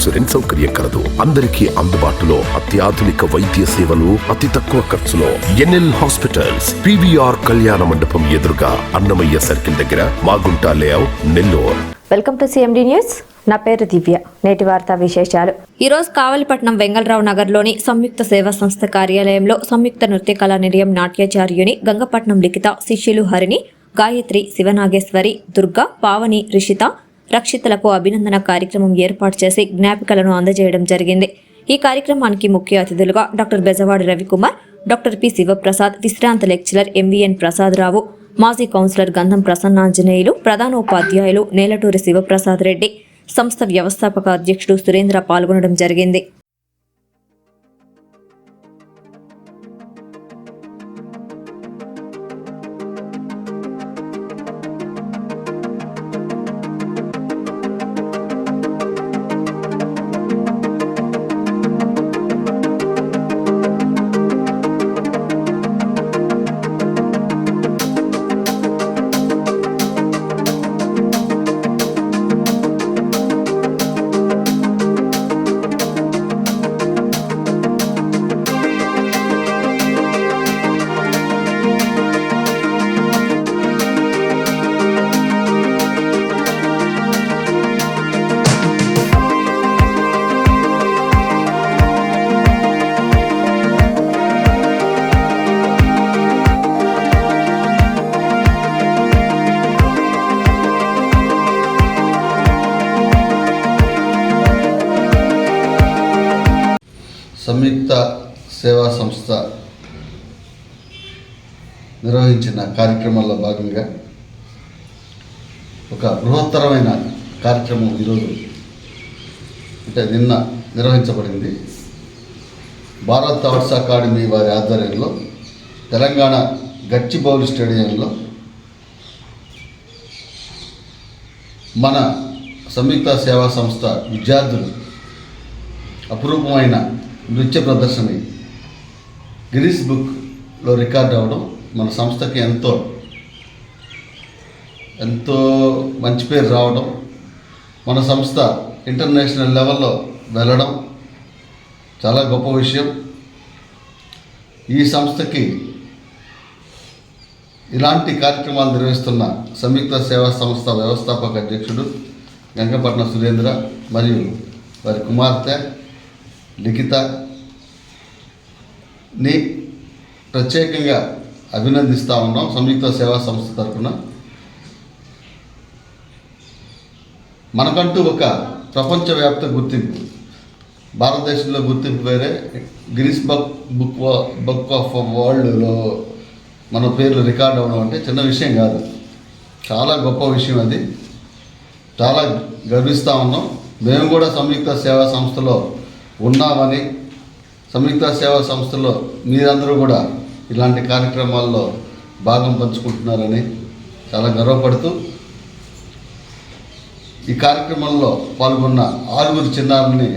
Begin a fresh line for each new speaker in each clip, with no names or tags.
Insurance సౌకర్యం కలదు. అందరికీ అందుబాటులో అత్యాధునిక వైద్య సేవలు అతి తక్కువ ఖర్చులో. ఎన్ఎల్ హాస్పిటల్స్ పివిఆర్ కళ్యాణ మండపం ఎదురుగా అన్నమయ్య సర్కిల్ దగ్గర Magunta layout Nellore.
Welcome to CMD news నా పేరు దివ్య. నేటి వార్తా విశేషాలు.
ఈరోజు కావలిపట్నం వెంగళరావు నగర్లోని సంయుక్త సేవా సంస్థ కార్యాలయంలో సంయుక్త నృత్య కళా నిలయం నాట్యాచార్యుని గంగపట్నం లిఖిత శిష్యులు హరిణి గాయత్రి శివనాగేశ్వరి దుర్గా పావని రిషిత రక్షితలకు అభినందన కార్యక్రమం ఏర్పాటు చేసి జ్ఞాపికలను అందజేయడం జరిగింది. ఈ కార్యక్రమానికి ముఖ్య అతిథులుగా doctor Bejawadi Ravikumar doctor P Sivaprasad విశ్రాంత లెక్చరర్ ఎంవిఎన్ ప్రసాదరావు మాజీ కౌన్సిలర్ గంధం ప్రసన్నాంజనేయులు ప్రధానోపాధ్యాయులు నేలటూరి శివప్రసాద్ రెడ్డి సంస్థ వ్యవస్థాపక అధ్యక్షుడు సురేంద్ర పాల్గొనడం జరిగింది.
సంయుక్త సేవా సంస్థ నిర్వహించిన కార్యక్రమాల్లో భాగంగా ఒక బృహత్తరమైన కార్యక్రమం ఈరోజు అంటే నిన్న నిర్వహించబడింది. భారత్ ఆర్ట్స్ అకాడమీ వారి ఆధ్వర్యంలో తెలంగాణ గచ్చిబౌలి స్టేడియంలో మన సంయుక్త సేవా సంస్థ విద్యార్థులు అపురూపమైన నృత్య ప్రదర్శన. గిరీస్ బుక్లో రికార్డ్ అవ్వడం మన సంస్థకి ఎంతో ఎంతో మంచి పేరు రావడం మన సంస్థ ఇంటర్నేషనల్ లెవెల్లో వెళ్ళడం చాలా గొప్ప విషయం. ఈ సంస్థకి ఇలాంటి కార్యక్రమాలు నిర్వహిస్తున్న సంయుక్త సేవా సంస్థ వ్యవస్థాపక అధ్యక్షుడు గంగపట్నం సురేంద్ర మరియు వారి కుమార్తె లిఖిత ని ప్రత్యేకంగా అభినందిస్తూ ఉన్నాం సంయుక్త సేవా సంస్థ తరఫున. మనకంటూ ఒక ప్రపంచవ్యాప్త గుర్తింపు భారతదేశంలో గుర్తింపు వేరే గ్రీస్ బక్ బుక్ బుక్ ఆఫ్ వరల్డ్లో మన పేర్లు రికార్డ్ అవ్వడం అంటే చిన్న విషయం కాదు. చాలా గొప్ప విషయం అది. చాలా గర్విస్తూ ఉన్నాం. మేము కూడా సంయుక్త సేవా సంస్థలో ఉన్నామని సంయుక్త సేవా సంస్థలో మీరందరూ కూడా ఇలాంటి కార్యక్రమాల్లో భాగం పంచుకుంటున్నారని చాలా గర్వపడుతూ ఈ కార్యక్రమంలో పాల్గొన్న ఆరుగురు చిన్నారుల్ని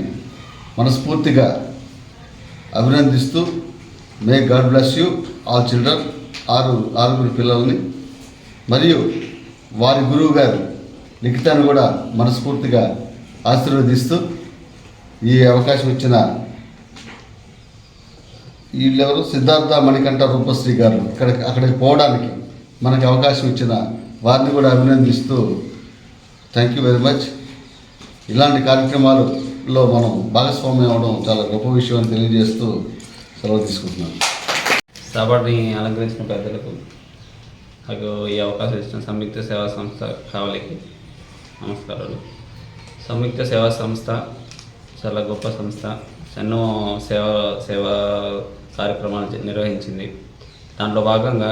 మనస్ఫూర్తిగా అభినందిస్తూ may God bless you all children ఆరు ఆరుగురు పిల్లల్ని మరియు వారి గురువు గారు లిఖితాన్ని కూడా మనస్ఫూర్తిగా ఆశీర్వదిస్తూ ఈ అవకాశం ఇచ్చిన వీళ్ళెవరు? సిద్ధార్థ మణికంఠ రూపశ్రీ గారు. ఇక్కడ అక్కడికి పోవడానికి మనకి అవకాశం ఇచ్చిన వారిని కూడా అభినందిస్తూ థ్యాంక్ యూ వెరీ మచ్. ఇలాంటి కార్యక్రమాలలో మనం భాగస్వామ్యం అవడం చాలా గొప్ప విషయం అని తెలియజేస్తూ సెలవు తీసుకుంటున్నాను.
సభని అలంకరించిన పెద్దలకు నాకు ఈ అవకాశం ఇచ్చిన సంయుక్త సేవా సంస్థ కావలికి నమస్కారాలు. సంయుక్త సేవా సంస్థ చాలా గొప్ప సంస్థ. ఎన్నో సేవ సేవా కార్యక్రమాలు నిర్వహించింది. దాంట్లో భాగంగా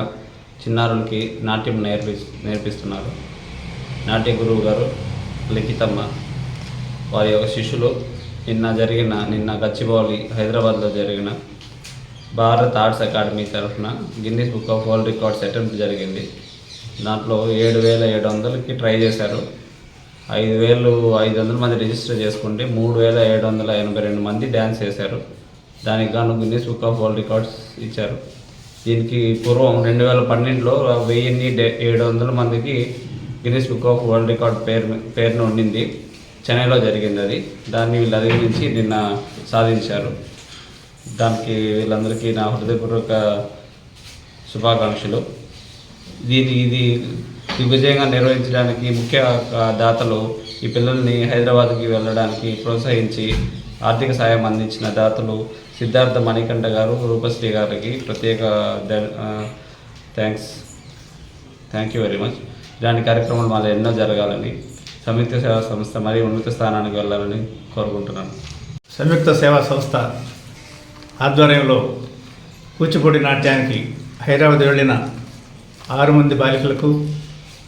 చిన్నారులకి నాట్యం నేర్పి నేర్పిస్తున్నారు. నాట్య గురువు గారు లిఖితమ్మ. వారి యొక్క శిష్యులు నిన్న జరిగిన నిన్న గచ్చిబౌలి హైదరాబాద్లో జరిగిన భారత్ ఆర్ట్స్ అకాడమీ తరఫున Guinness book of world records attempt జరిగింది. దాంట్లో ఏడు వేల ఏడు వందలకి ట్రై చేశారు. ఐదు వేలు ఐదు వందల మంది రిజిస్టర్ చేసుకుంటే మూడు వేల ఏడు వందల ఎనభై రెండు మంది డ్యాన్స్ చేశారు. దానికి గాను Guinness book of world records ఇచ్చారు. దీనికి పూర్వం రెండు వేల పన్నెండులో వెయ్యిన్ని డే- ఏడు వందల మందికి Guinness book of world record పేరు పేరును ఉండింది. చెన్నైలో జరిగింది అది. దాన్ని వీళ్ళు అధిగమించి నిన్న సాధించారు. దానికి వీళ్ళందరికీ నా హృదయపూర్వక శుభాకాంక్షలు. దీని ఇది దిగ్విజయంగా నిర్వహించడానికి ముఖ్య దాతలు ఈ పిల్లల్ని హైదరాబాద్కి వెళ్ళడానికి ప్రోత్సహించి ఆర్థిక సాయం అందించిన దాతలు సిద్ధార్థ మణికంఠ గారు రూపశ్రీ గారికి ప్రత్యేక thanks thank you very much ఇలాంటి కార్యక్రమాలు మాలో ఎన్నో జరగాలని సంయుక్త సేవా సంస్థ మరీ ఉన్నత స్థానానికి వెళ్ళాలని కోరుకుంటున్నాను.
సంయుక్త సేవా సంస్థ ఆధ్వర్యంలో కూచిపూడి నాట్యానికి హైదరాబాద్ వెళ్ళిన ఆరు మంది బాలికలకు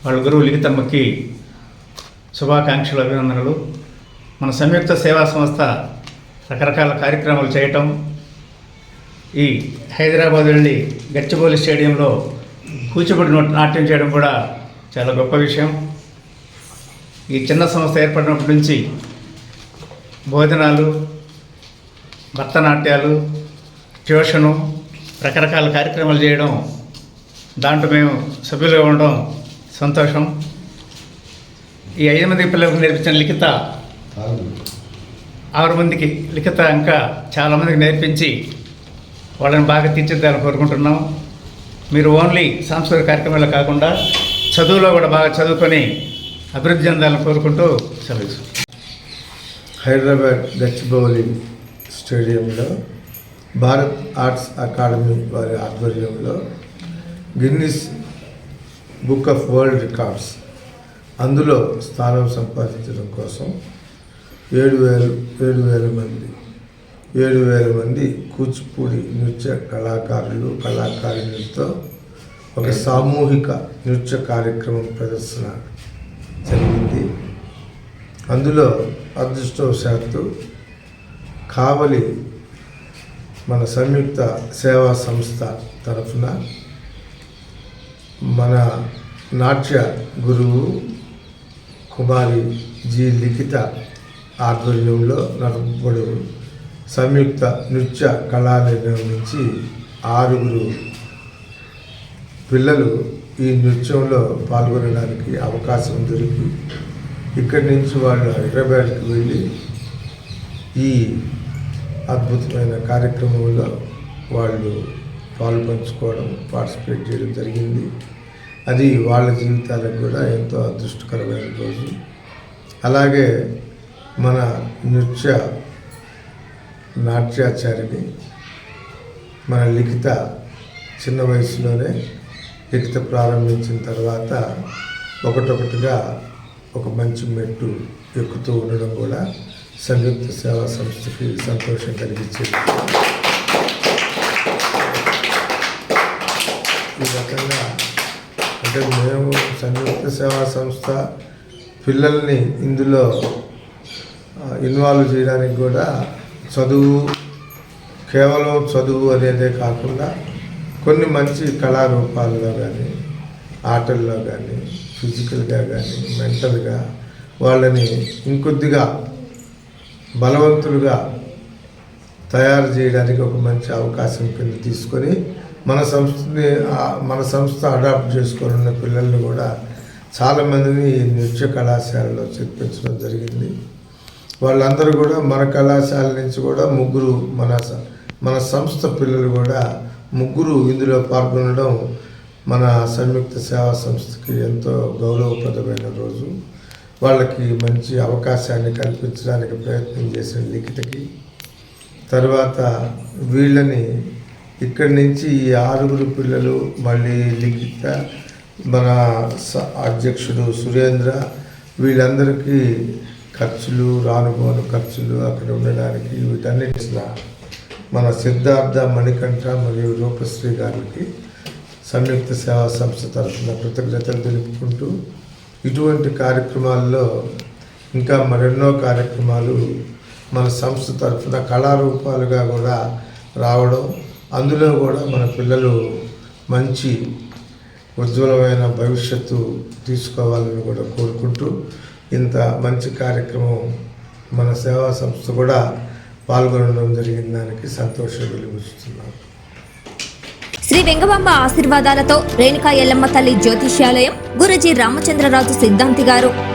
వాళ్ళ గురువు లిఖితమ్మకి శుభాకాంక్షలు అభినందనలు. మన సంయుక్త సేవా సంస్థ రకరకాల కార్యక్రమాలు చేయటం. ఈ హైదరాబాద్ వెళ్ళి గచ్చిబౌలి స్టేడియంలో కూచిపూడి నోట్- నాట్యం చేయడం కూడా చాలా గొప్ప విషయం. ఈ చిన్న సంస్థ ఏర్పడినప్పటి నుంచి భోజనాలు భరతనాట్యాలు ట్యూషను రకరకాల కార్యక్రమాలు చేయడం దాంట్లో మేము సభ్యులుగా ఉండడం సంతోషం. ఈ ఐదు మంది పిల్లలకు నేర్పించిన లిఖిత ఆరు మందికి లిఖిత ఇంకా చాలామందికి నేర్పించి వాళ్ళని బాగా తీర్చిద్దాలని కోరుకుంటున్నాం. మీరు ఓన్లీ సాంస్కృతిక కార్యక్రమాలు కాకుండా చదువులో కూడా బాగా చదువుకొని అభివృద్ధి చెందాలని కోరుకుంటూ సెలవు
హైదరాబాద్ గచ్చిబౌలి స్టేడియంలో భారత్ ఆర్ట్స్ అకాడమీ వారి ఆధ్వర్యంలో Guinness book of world records అందులో స్థానం సంపాదించడం కోసం ఏడు వేలు ఏడు వేల మంది. ఏడు వేల మంది కూచిపూడి నృత్య కళాకారులు కళాకారులతో ఒక సామూహిక నృత్య కార్యక్రమం ప్రదర్శన జరిగింది. అందులో అదృష్టవశాత్తు కావలి మన సంయుక్త సేవా సంస్థ తరఫున మన నాట్య గురువు కుమారి జి లిఖిత ఆధ్వర్యంలో నడపబడు సంయుక్త నృత్య కళాలయం నుంచి ఆరుగురు పిల్లలు ఈ నృత్యంలో పాల్గొనడానికి అవకాశం దొరికి ఇక్కడి నుంచి వాళ్ళు హైదరాబాద్కి వెళ్ళి ఈ అద్భుతమైన కార్యక్రమంలో వాళ్ళు పాల్పంచుకోవడం పార్టిసిపేట్ చేయడం జరిగింది. అది వాళ్ళ జీవితాలకు కూడా ఎంతో అదృష్టకరమైన రోజు. అలాగే మన నృత్య నాట్యాచారిని మన లిఖిత చిన్న వయసులోనే లిఖిత ప్రారంభించిన తర్వాత ఒకటొకటిగా ఒక మంచి మెట్టు ఎక్కుతూ ఉండడం కూడా సంయుక్త సేవా సంస్థకి సంతోషం కలిగించేది. ఈ రకంగా అంటే మేము సంయుక్త సేవా సంస్థ పిల్లల్ని ఇందులో ఇన్వాల్వ్ చేయడానికి కూడా చదువు కేవలం చదువు అనేదే కాకుండా కొన్ని మంచి కళారూపాల్లో కానీ ఆటల్లో కానీ ఫిజికల్గా కానీ మెంటల్గా వాళ్ళని ఇంకొద్దిగా బలవంతులుగా తయారు చేయడానికి ఒక మంచి అవకాశం కింద తీసుకొని మన సంస్థని మన సంస్థ అడాప్ట్ చేసుకొని ఉన్న పిల్లల్ని కూడా చాలామందిని నృత్య కళాశాలలో చేర్పించడం జరిగింది. వాళ్ళందరూ కూడా మన కళాశాల నుంచి కూడా ముగ్గురు మన మన సంస్థ పిల్లలు కూడా ముగ్గురు ఇందులో పాల్గొనడం మన సంయుక్త సేవా సంస్థకి ఎంతో గౌరవప్రదమైన రోజు. వాళ్ళకి మంచి అవకాశాన్ని కల్పించడానికి ప్రయత్నం చేసిన లిఖితకి. తర్వాత వీళ్ళని ఇక్కడి నుంచి ఈ ఆరుగురు పిల్లలు మళ్ళీ లిఖిత మన స- అధ్యక్షుడు సురేంద్ర వీళ్ళందరికీ ఖర్చులు రానుపోను ఖర్చులు అక్కడ ఉండడానికి వీటన్నిటిన మన సిద్ధార్థ మణికంఠ మరియు రూపశ్రీ గారికి సంయుక్త సేవా సంస్థ తరఫున కృతజ్ఞతలు తెలుపుకుంటూ ఇటువంటి కార్యక్రమాల్లో ఇంకా మరెన్నో కార్యక్రమాలు మన సంస్థ తరఫున కళారూపాలుగా కూడా రావడం అందులో కూడా మన పిల్లలు మంచి ఉజ్వలమైన భవిష్యత్తు తీసుకోవాలని కూడా కోరుకుంటూ ఇంత మంచి కార్యక్రమం మన సేవా సంస్థ కూడా పాల్గొనడం జరిగిన దానికి సంతోషం వెలిగిస్తున్నాను
శ్రీ వెంగబాంబ ఆశీర్వాదాలతో రేణుకా ఎల్లమ్మ తల్లి జ్యోతిష్యాలయం గురుజీ రామచంద్రరాజు సిద్ధాంతి గారు